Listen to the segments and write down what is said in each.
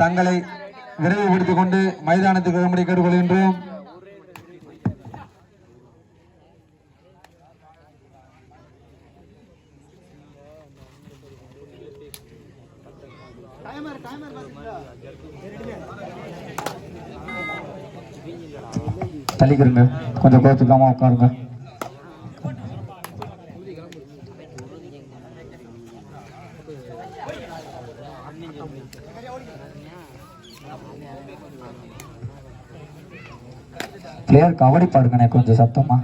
தங்களை விரைவுபடுத்திக் கொண்டு மைதானத்துக்கு வரும்படி கேட்டுக்கொள்கின்றோம். தள்ளிக்கிறங்க கொஞ்சம் கோச்சுக்காம உட்காருங்க. பிளேயர் கபடி பாடுங்கண்ணே கொஞ்சம் சத்தமா.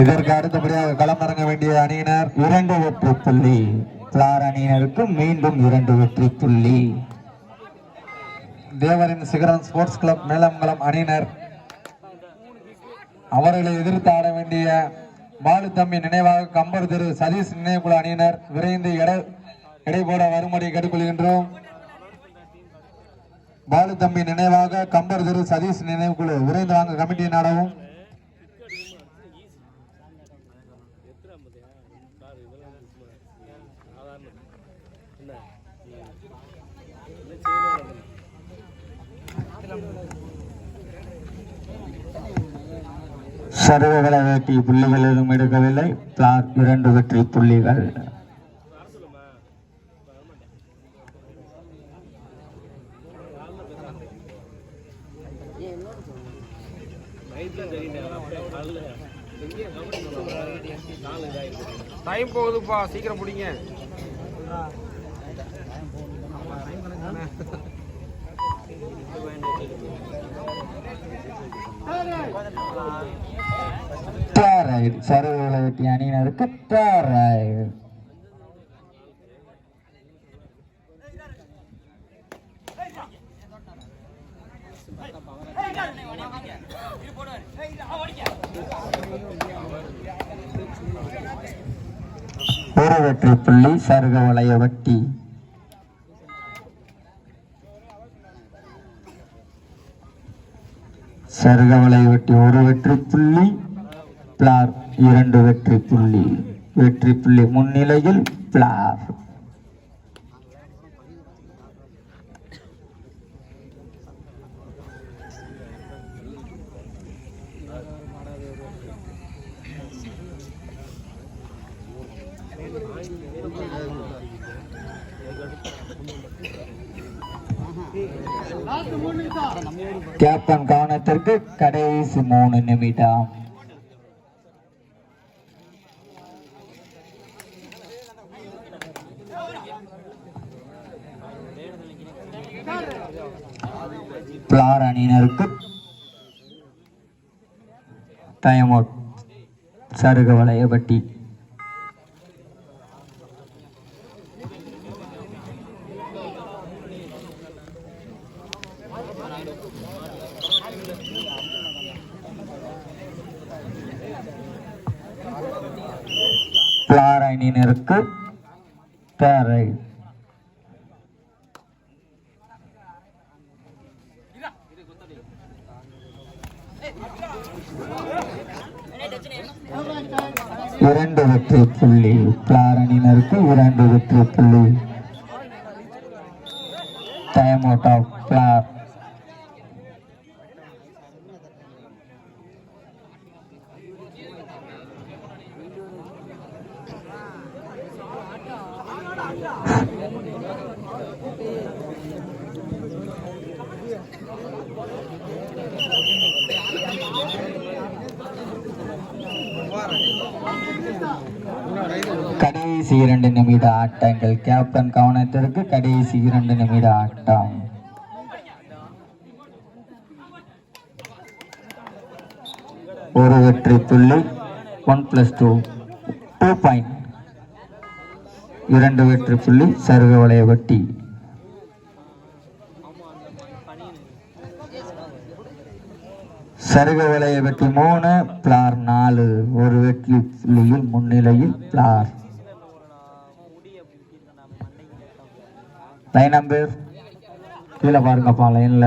இதற்கு அடுத்தபடியாக களமிறங்க வேண்டிய அணியினர் இரண்டு ஒற்று புள்ளி கிளார் அணியினருக்கு மீண்டும் இரண்டு வெற்றி புள்ளி. தேவரின் சிகரம் ஸ்போர்ட்ஸ் கிளப் மேலமங்கலம் அணியினர். அவர்களை எதிர்த்து ஆட வேண்டிய பாலு தம்பி நினைவாக கம்பர் திரு சதீஷ் நினைவுக்குழு அணியினர். விரைந்து எடை எடை போட வரும்படி கேட்டுக்கொள்கின்றோம். பாலு தம்பி நினைவாக கம்பர் திரு சதீஷ் நினைவுக்குழு விரைந்து வாங்க கமிட்டியின் நாடவும். சர்வகல வேட்டி புள்ளிகள் எதுவும் எடுக்கவில்லை. பிளார் இரண்டு வெற்றி புள்ளிகள். டைம் போகுதுப்பா சீக்கிரம் பிடிங்க. டேரைட் சர்வகல வேட்டி அணியினருக்கு டேரைட் ஒரு வெற்றி புள்ளி சருக வளைய வட்டி சருக வளைய வட்டி ஒரு வெற்றி புள்ளி பிளார் இரண்டு வெற்றி புள்ளி. வெற்றி புள்ளி முன்னிலையில் பிளார். கேப்டன் கவனத்திற்கு கடைசி மூணு நிமிடம். பிளார் அணியினருக்கு டைம் அவுட் சருக வளையபட்டி பிளார் அணியினருக்கு பேரை இரண்டு வெற்றி புள்ளி பிளாரணினருக்கு இரண்டு வெற்றி புள்ளி டைம் அவுட் ஆஃப் பிளார் கடைசி இரண்டு நிமிட ஆட்டங்கள். கேப்டன் கவனத்திற்கு கடைசி இரண்டு நிமிட ஆட்டம். ஒரு வெற்றி புள்ளி one plus two two point இரண்டு வெற்றி புள்ளி சர்வ வளைய வட்டி. சருக வலைய வெற்றி மூணு பிளார் நாலு. ஒரு வெற்றி புள்ளியில் முன்னிலையில் பிளார். லைன் நம்பர் கீழே பாருங்கப்பா லைன்ல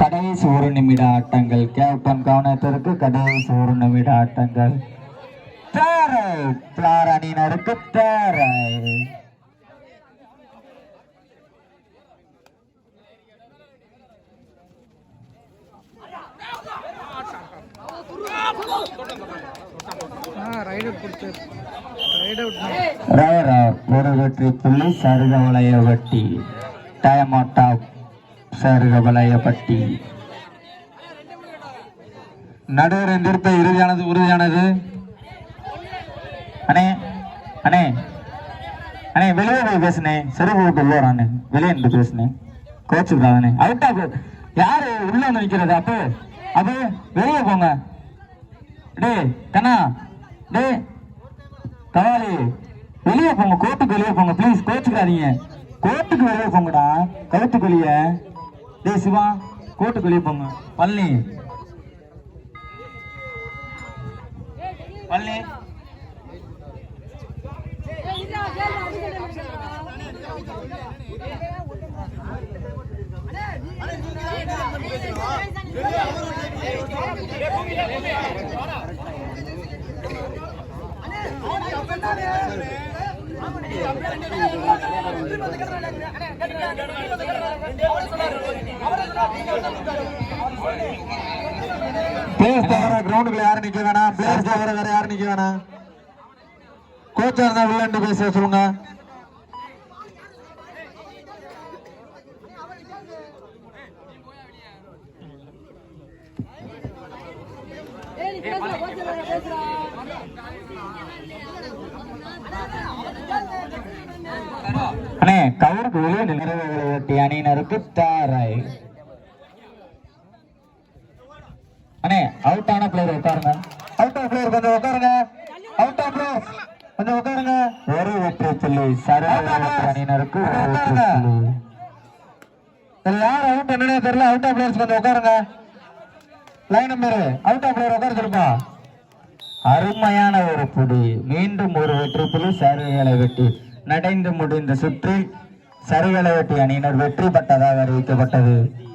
கடைசி ஒரு நிமிட ஆட்டங்கள். கேப்டன் கவனத்திற்கு கடைசி ஒரு நிமிட ஆட்டங்கள். தேரை பிளார் அணியினருக்கு தேரை ரேரா ஒரு வெற்றி புள்ளி சருக வளைய வட்டி டைம் அவுட் ஆஃப் சருக வளைய பட்டி நடுவர் திருத்த இறுதியானது உறுதியானது. அண்ணே அண்ணே. அண்ணே வெளியே போய் பேசுனேன் செருப்பு விட்டு உள்ள வரானே. வெளியே நின்று பேசுனேன் கோச்சுக்கிறானே அவுட் ஆஃப் யாரு உள்ள வந்து நிக்கிறது? அப்போ அப்போ வெளியே போங்க. டேய் கண்ணா டே தயாரி. வெளியே போங்க கோர்ட்டுக்கு வெளியே போங்க ப்ளீஸ் கோச்சுக்காதீங்க கோர்ட்டுக்கு வெளியே போங்கடா. கழுத்துக்கு வெளியே டே சிவா கோர்ட்டுக்கு வெளியே போங்க. பழனி. பழனி. பிளேயர்ஸ் தவிர கிரவுண்டுக்குள்ள யாரும் நிக்க வேணாம். பிளேயர்ஸ் தவிர வேற யாரும் நிக்க வேணாம். கோச்சா இருந்தா வில்லண்டு பேச சொல்லுங்க. அண்ணே கவருக்கு வெளியே நிறைவு விளையாட்டி அணியினருக்கு தாராய். அண்ணே அவுட் ஆன பிளேயர் உட்காருங்க. அவுட் ஆஃப் பிளேயர் கொஞ்சம் உட்காருங்க. அவுட் ஆஃப் பிளேயர் கொஞ்சம் உட்காருங்க. ஒரு வெற்றி சரவண அணியினருக்கு இதுல யார் அவுட் என்னன்னே தெரியல. அவுட் ஆஃப் பிளேயர்ஸ் கொஞ்சம் உட்காருங்க. Line number out of player உட்கார சொல்லுப்பா. அருமையான ஒரு புடி மீண்டும் ஒரு வெற்றி புள்ளி சருகளை வெட்டி நடைந்து முடிந்த சுற்றில் சருகளை வெட்டி அணியினர். வெற்றி பெற்றதாக அறிவிக்கப்பட்டது.